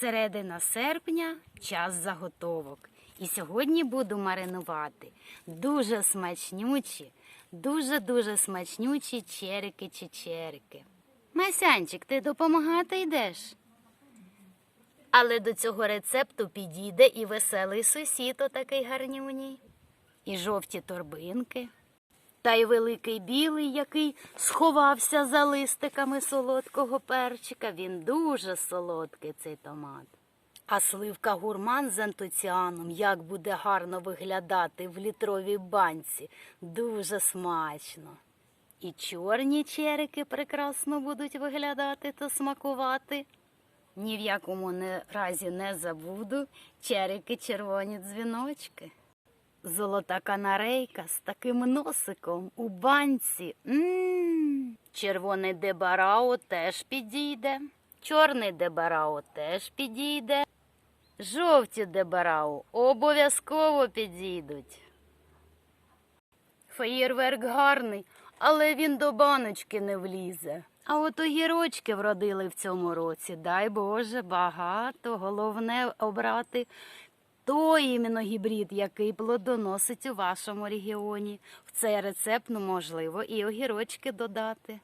Середина серпня час заготовок. І сьогодні буду маринувати дуже смачнючі, дуже-дуже смачнючі черики-чечерики. Масянчик, ти допомагати йдеш? Але до цього рецепту підійде і веселий сусід, отакий гарнюній, і жовті торбинки, та й великий білий, який сховався за листиками солодкого перчика. Він дуже солодкий, цей томат. А сливка гурман з антоціаном як буде гарно виглядати в літровій банці. Дуже смачно. І чорні черики прекрасно будуть виглядати та смакувати. Ні в якому разі не забуду черики червоні дзвіночки. Золота канарейка з таким носиком у банці. М-м-м. Червоний дебарао теж підійде. Чорний дебарао теж підійде. Жовті дебарао обов'язково підійдуть. Феєрверк гарний, але він до баночки не влізе. А от огірочки вродили в цьому році. Дай Боже, багато. Головне обрати той іменно гібрид, який плодоносить у вашому регіоні. В цей рецепт ну, можливо і огірочки додати.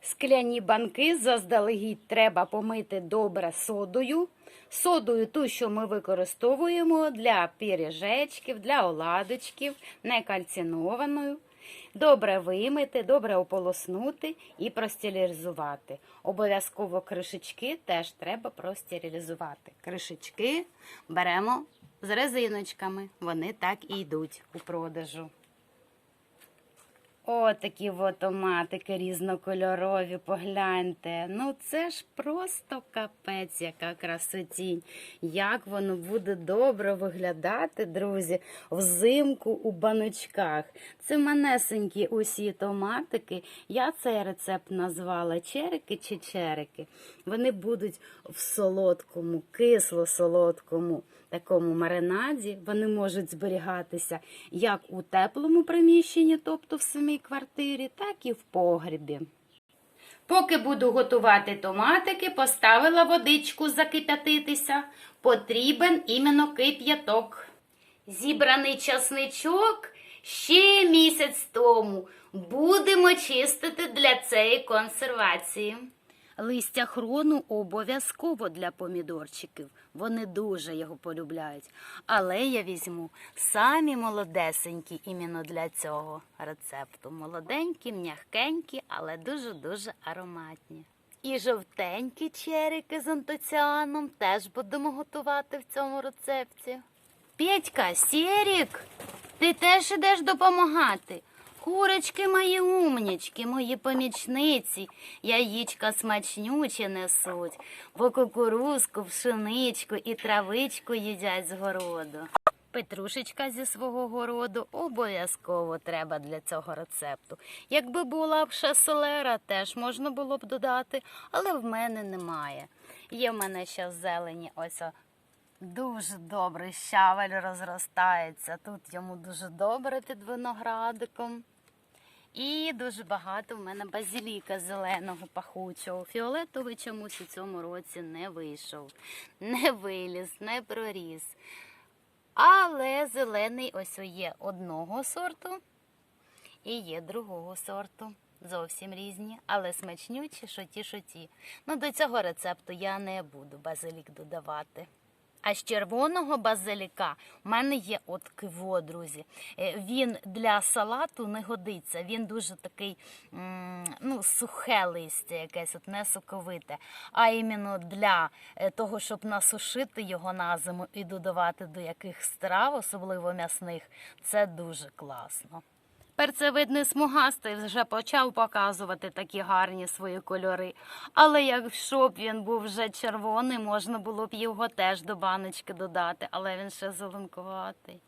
Скляні банки заздалегідь треба помити добре содою. Содою ту, що ми використовуємо для піріжечків, для оладочків, не кальцинованою. Добре вимити, добре ополоснути і простерилізувати. Обов'язково кришечки теж треба простерилізувати. Кришечки беремо з резиночками, вони так і йдуть у продажу. О, такі от томатики різнокольорові, погляньте. Ну це ж просто капець, яка красотінь. Як воно буде добре виглядати, друзі, взимку у баночках. Це манесенькі усі томатики. Я цей рецепт назвала черики чи черики. Вони будуть в солодкому, кисло-солодкому такому маринаді. Вони можуть зберігатися як у теплому приміщенні, тобто в самій квартирі, так і в погрібі. Поки буду готувати томатики, поставила водичку закип'ятитися. Потрібен іменно кип'яток. Зібраний часничок ще місяць тому. Будемо чистити для цієї консервації. Листя хрону обов'язково для помідорчиків. Вони дуже його полюбляють. Але я візьму самі молодесенькі іменно для цього рецепту. Молоденькі, м'ягкенькі, але дуже-дуже ароматні. І жовтенькі черики з антоціаном теж будемо готувати в цьому рецепті. Петька, Сірік, ти теж ідеш допомагати. Курочки мої умнічки, мої помічниці, яєчка смачнючі несуть, бо кукурузку, пшеничку і травичку їдять з городу. Петрушечка зі свого городу обов'язково треба для цього рецепту. Якби була б ще теж можна було б додати, але в мене немає. Є в мене ще зелені ось Дуже добре щавель розростається. Тут йому дуже добре під виноградиком. І дуже багато в мене базиліка зеленого пахучого. Фіолетовий чомусь у цьому році не вийшов, не виліз, не проріс. Але зелений ось є одного сорту і є другого сорту. Зовсім різні, але смачнючі, що ті, що ті. Ну, до цього рецепту я не буду базилік додавати. А з червоного базиліка в мене є от киво, друзі. Е, Він для салату не годиться. Він дуже такий ну, сухе листя, якесь от не соковите. А іменно для е, того, щоб насушити його на зиму і додавати до яких страв, особливо м'ясних, це дуже класно. Перцевидний смугастий вже почав показувати такі гарні свої кольори. Але якщо б він був вже червоний, можна було б його теж до баночки додати, але він ще зеленкуватий.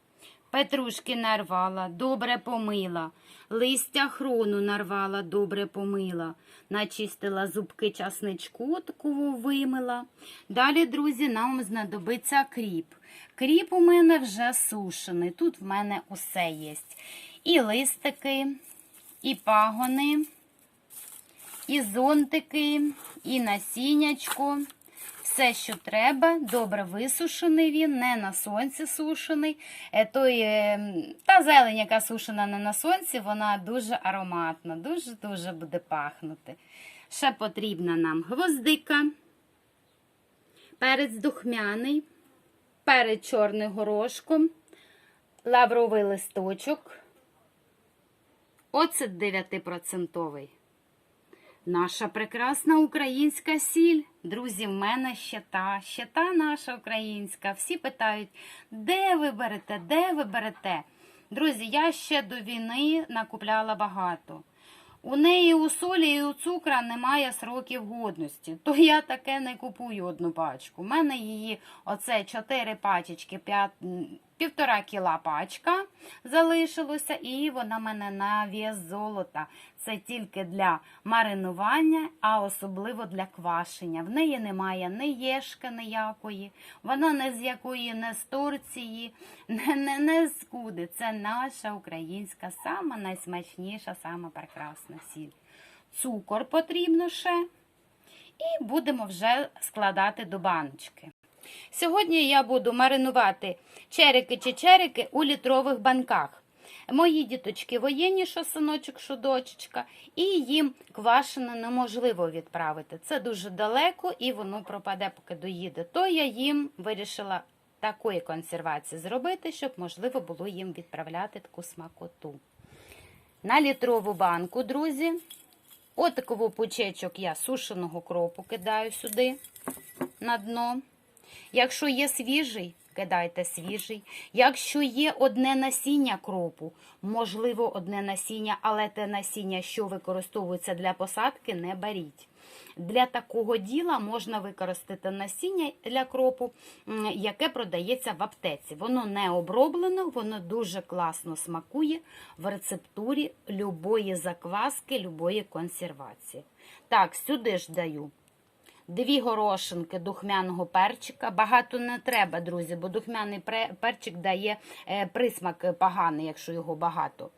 Петрушки нарвала, добре помила, листя хрону нарвала, добре помила, начистила зубки часничку, такого вимила. Далі, друзі, нам знадобиться кріп. Кріп у мене вже сушений. Тут в мене усе є. І листики, і пагони, і зонтики, і насіннячко. Все, що треба, добре висушений він, не на сонці сушений. Е, Той, е, та зелень, яка сушена не на сонці, вона дуже ароматна, дуже-дуже буде пахнути. Ще потрібна нам гвоздика, перець духмяний, перець чорний горошком, лавровий листочок, оцет 9%. Наша прекрасна українська сіль. Друзі, в мене щита, щита наша українська. Всі питають, де ви берете, де ви берете? Друзі, я ще до війни накупляла багато. У неї у солі і у цукра немає сроків годності, то я таке не купую одну пачку. У мене її оце 4 пачечки, 5, півтора кіла пачка залишилося, і вона мене на вес золота. Це тільки для маринування, а особливо для квашення. В неї немає ні єшки ніякої, вона не з якої, не з Турції, не, не, не з куди. Це наша українська, сама найсмачніша, сама прекрасна сіль. Цукор потрібно ще. І будемо вже складати до баночки. Сьогодні я буду маринувати черики чи черики у літрових банках. Мої діточки воєнні, що синочок, що дочечка, і їм квашене неможливо відправити. Це дуже далеко і воно пропаде, поки доїде. То я їм вирішила такої консервації зробити, щоб можливо було їм відправляти таку смакоту. На літрову банку, друзі, отаковий пучечок я сушеного кропу кидаю сюди на дно. Якщо є свіжий, кидайте свіжий. Якщо є одне насіння кропу, можливо, одне насіння, але те насіння, що використовується для посадки, не беріть. Для такого діла можна використати насіння для кропу, яке продається в аптеці. Воно не оброблено, воно дуже класно смакує в рецептурі любої закваски, любої консервації. Так, сюди ж даю Дві горошинки духмяного перчика. Багато не треба, друзі, бо духмяний перчик дає е, присмак поганий, якщо його багато.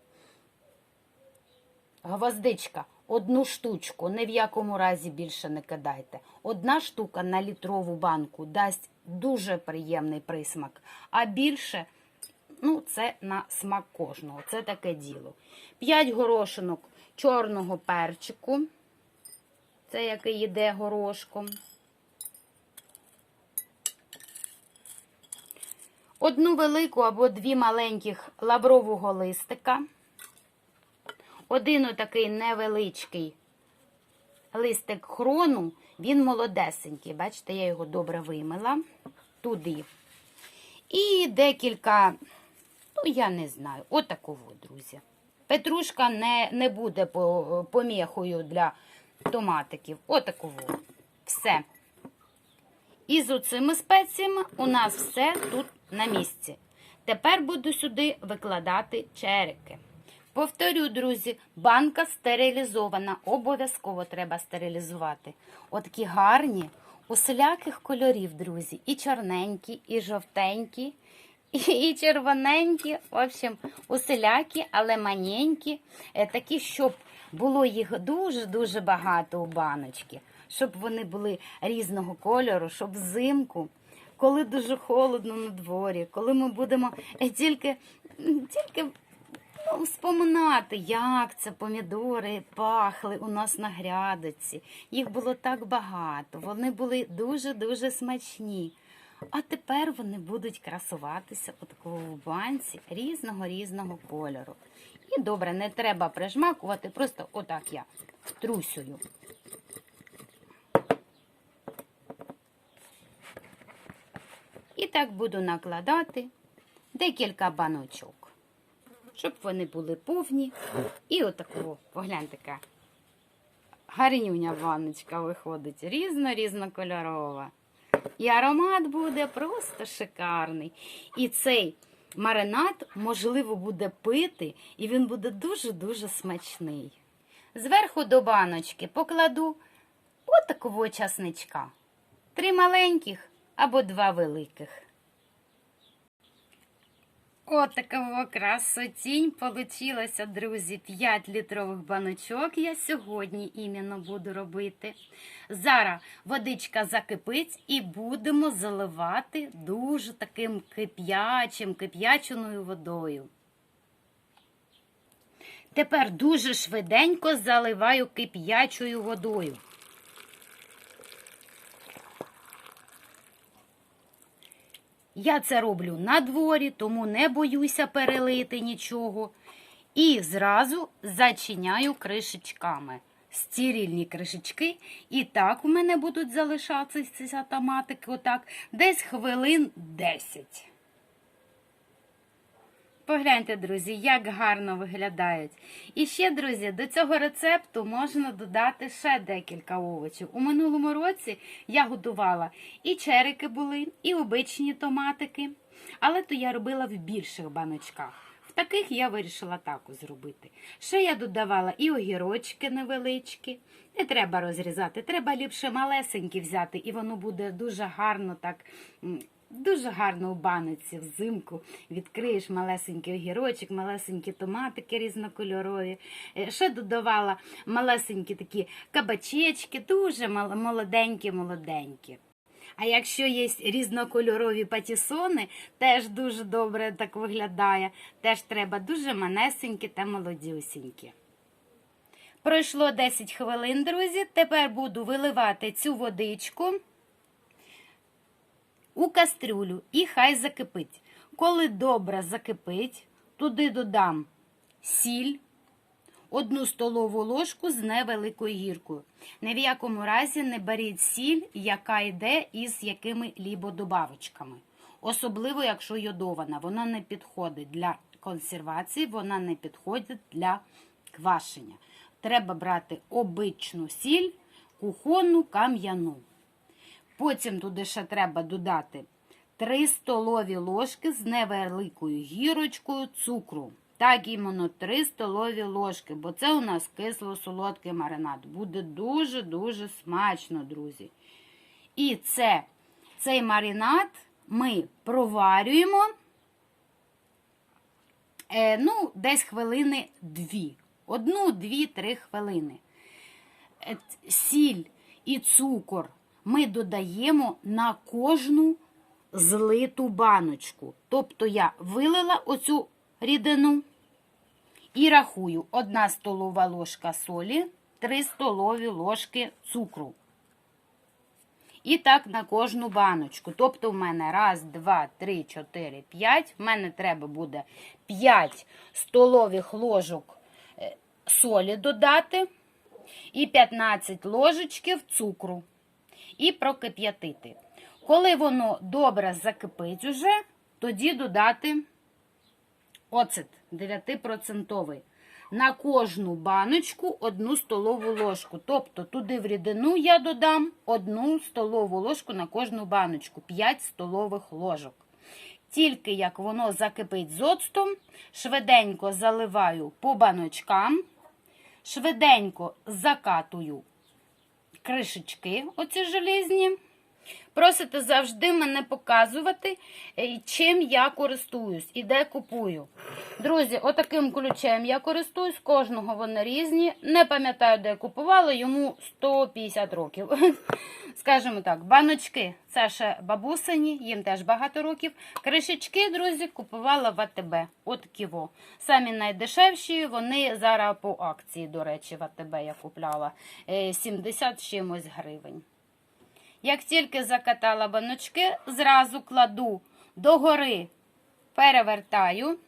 Гвоздичка. Одну штучку, ні в якому разі більше не кидайте. Одна штука на літрову банку дасть дуже приємний присмак, а більше ну, це на смак кожного. Це таке діло. П'ять горошинок чорного перчику. Це який йде горошком. Одну велику або дві маленьких лаврового листика. Один отакий невеличкий листик хрону, він молодесенький. Бачите, я його добре вимила туди. І декілька, ну, я не знаю, отакого, друзі. Петрушка не, не буде по- поміхою для томатиків. Отакого. Все. І з оцими спеціями у нас все тут на місці. Тепер буду сюди викладати черики. Повторю, друзі, банка стерилізована. Обов'язково треба стерилізувати. Отакі гарні, усіляких кольорів, друзі. І чорненькі, і жовтенькі, і, і червоненькі. В общем, усілякі, але маненькі. Е, Такі, щоб було їх дуже-дуже багато у баночці. Щоб вони були різного кольору, щоб взимку коли дуже холодно на дворі, коли ми будемо е, тільки, тільки ну, споминати, як це помідори пахли у нас на грядочці. Їх було так багато, вони були дуже-дуже смачні. А тепер вони будуть красуватися у такому банці різного-різного кольору. І добре, не треба прижмакувати, просто отак я втрусюю. І так буду накладати декілька баночок, щоб вони були повні. І отакого, погляньте, яка гарнюня баночка виходить, різно-різнокольорова. І аромат буде просто шикарний. І цей маринад можливо буде пити, і він буде дуже-дуже смачний. Зверху до баночки покладу отакого часничка. Три маленьких або два великих. Отакого красотінь получилося, друзі. 5 літрових баночок я сьогодні іменно буду робити. Зараз водичка закипить і будемо заливати дуже таким кип'ячим, кип'яченою водою. Тепер дуже швиденько заливаю кип'ячою водою. Я це роблю на дворі, тому не боюся перелити нічого. І зразу зачиняю кришечками. Стірільні кришечки. І так у мене будуть залишатися томатики отак, десь хвилин 10. Погляньте, друзі, як гарно виглядають. І ще, друзі, до цього рецепту можна додати ще декілька овочів. У минулому році я готувала і черики були, і обичні томатики, але то я робила в більших баночках. В таких я вирішила також зробити. Ще я додавала і огірочки невеличкі. Не треба розрізати, треба ліпше малесенькі взяти, і воно буде дуже гарно так. Дуже гарно у баниці взимку відкриєш малесенький огірочок, малесенькі томатики різнокольорові. Е, Ще додавала малесенькі такі кабачечки, дуже молоденькі-молоденькі. А якщо є різнокольорові патісони, теж дуже добре так виглядає. Теж треба дуже манесенькі та молодюсінькі. Пройшло 10 хвилин, друзі. Тепер буду виливати цю водичку у кастрюлю і хай закипить. Коли добре закипить, туди додам сіль, одну столову ложку з невеликою гіркою. Ні в якому разі не беріть сіль, яка йде із якими-либо добавочками. Особливо, якщо йодована, вона не підходить для консервації, вона не підходить для квашення. Треба брати обичну сіль, кухонну, кам'яну. Потім туди ще треба додати 3 столові ложки з невеликою гірочкою цукру. Так іменно 3 столові ложки, бо це у нас кисло-солодкий маринад. Буде дуже-дуже смачно, друзі. І це, цей маринад ми проварюємо е, ну, десь хвилини 2. Одну, дві, три хвилини. Е, Сіль і цукор ми додаємо на кожну злиту баночку. Тобто я вилила оцю рідину і рахую 1 столова ложка солі, 3 столові ложки цукру. І так на кожну баночку. Тобто в мене раз, два, три, чотири, п'ять. В мене треба буде 5 столових ложок е, солі додати і 15 ложечків цукру і прокип'ятити. Коли воно добре закипить уже, тоді додати оцет 9%. На кожну баночку одну столову ложку. Тобто туди в рідину я додам одну столову ложку на кожну баночку, 5 столових ложок. Тільки як воно закипить з оцтом, швиденько заливаю по баночкам, швиденько закатую кришечки, оці желізні. Просите завжди мене показувати, е, чим я користуюсь і де купую. Друзі, отаким ключем я користуюсь, кожного вони різні. Не пам'ятаю, де купувала, йому 150 років. Скажімо так, баночки це ще бабусині, їм теж багато років. Кришечки, друзі, купувала в АТБ. Отакі во. Самі найдешевші, вони зараз по акції, до речі, в АТБ я купляла е, 70 з чимось гривень. Як тільки закатала баночки, зразу кладу догори, перевертаю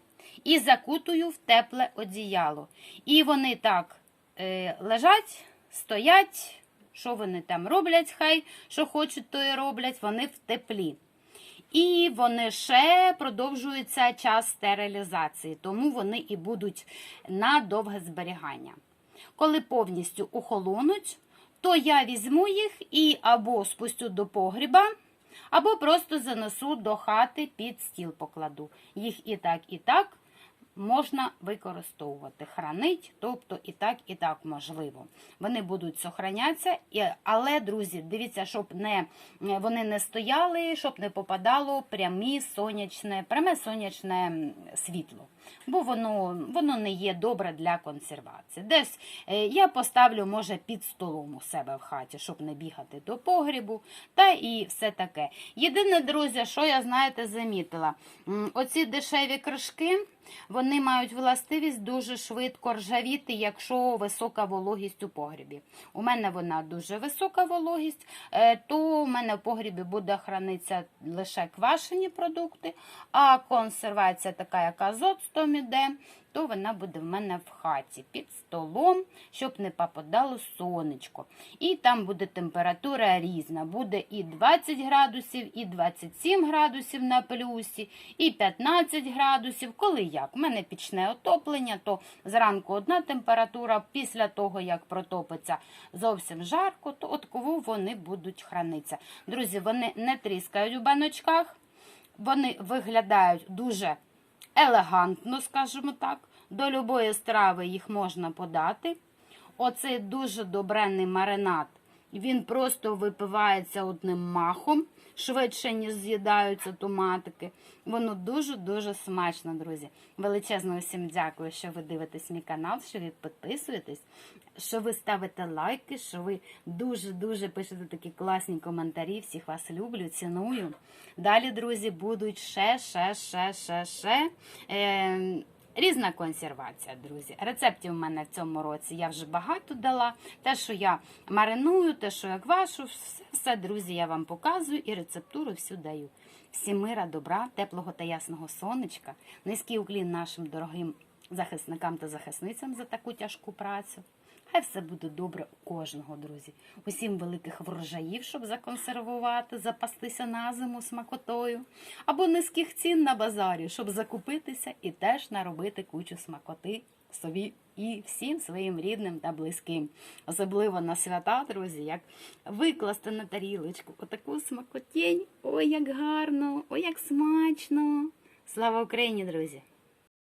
і закутую в тепле одіяло. І вони так е, лежать, стоять, що вони там роблять, хай що хочуть, то і роблять, вони в теплі. І вони ще продовжуються час стерилізації, тому вони і будуть на довге зберігання. Коли повністю охолонуть, то я візьму їх і або спустю до погріба, або просто занесу до хати під стіл покладу. Їх і так, і так можна використовувати, хранить, тобто і так, і так можливо. Вони будуть сохранятися, але, друзі, дивіться, щоб не, вони не стояли, щоб не попадало прямі сонячне, пряме сонячне світло. Бо воно, воно не є добре для консервації. Десь е, я поставлю, може, під столом у себе в хаті, щоб не бігати до погрібу, та і все таке. Єдине, друзі, що я, знаєте, замітила, оці дешеві кришки, вони мають властивість дуже швидко ржавіти, якщо висока вологість у погрібі. У мене вона дуже висока вологість, е, то у мене в погрібі буде хранитися лише квашені продукти, а консервація така, як азот з іде, то вона буде в мене в хаті під столом, щоб не попадало сонечко. І там буде температура різна. Буде і 20 градусів, і 27 градусів на плюсі, і 15 градусів. Коли як? У мене пічне отоплення, то зранку одна температура, після того, як протопиться зовсім жарко, то от кого вони будуть хранитися. Друзі, вони не тріскають у баночках, вони виглядають дуже елегантно, скажімо так. До любої страви їх можна подати. Оцей дуже добрений маринад. Він просто випивається одним махом, швидше, ніж з'їдаються томатики. Воно дуже-дуже смачно, друзі. Величезно усім дякую, що ви дивитесь мій канал, що ви підписуєтесь, що ви ставите лайки, що ви дуже-дуже пишете такі класні коментарі. Всіх вас люблю, ціную. Далі, друзі, будуть ще, ще, ще, ще, ще. Е, Різна консервація, друзі. Рецептів у мене в цьому році я вже багато дала. Те, що я мариную, те, що я квашу, все, все, друзі, я вам показую і рецептуру всю даю. Всім мира, добра, теплого та ясного сонечка. Низький уклін нашим дорогим захисникам та захисницям за таку тяжку працю. Хай все буде добре у кожного, друзі. Усім великих врожаїв, щоб законсервувати, запастися на зиму смакотою, або низьких цін на базарі, щоб закупитися і теж наробити кучу смакоти собі і всім своїм рідним та близьким. Особливо на свята, друзі, як викласти на тарілочку отаку смакотінь. Ой, як гарно, ой, як смачно. Слава Україні, друзі!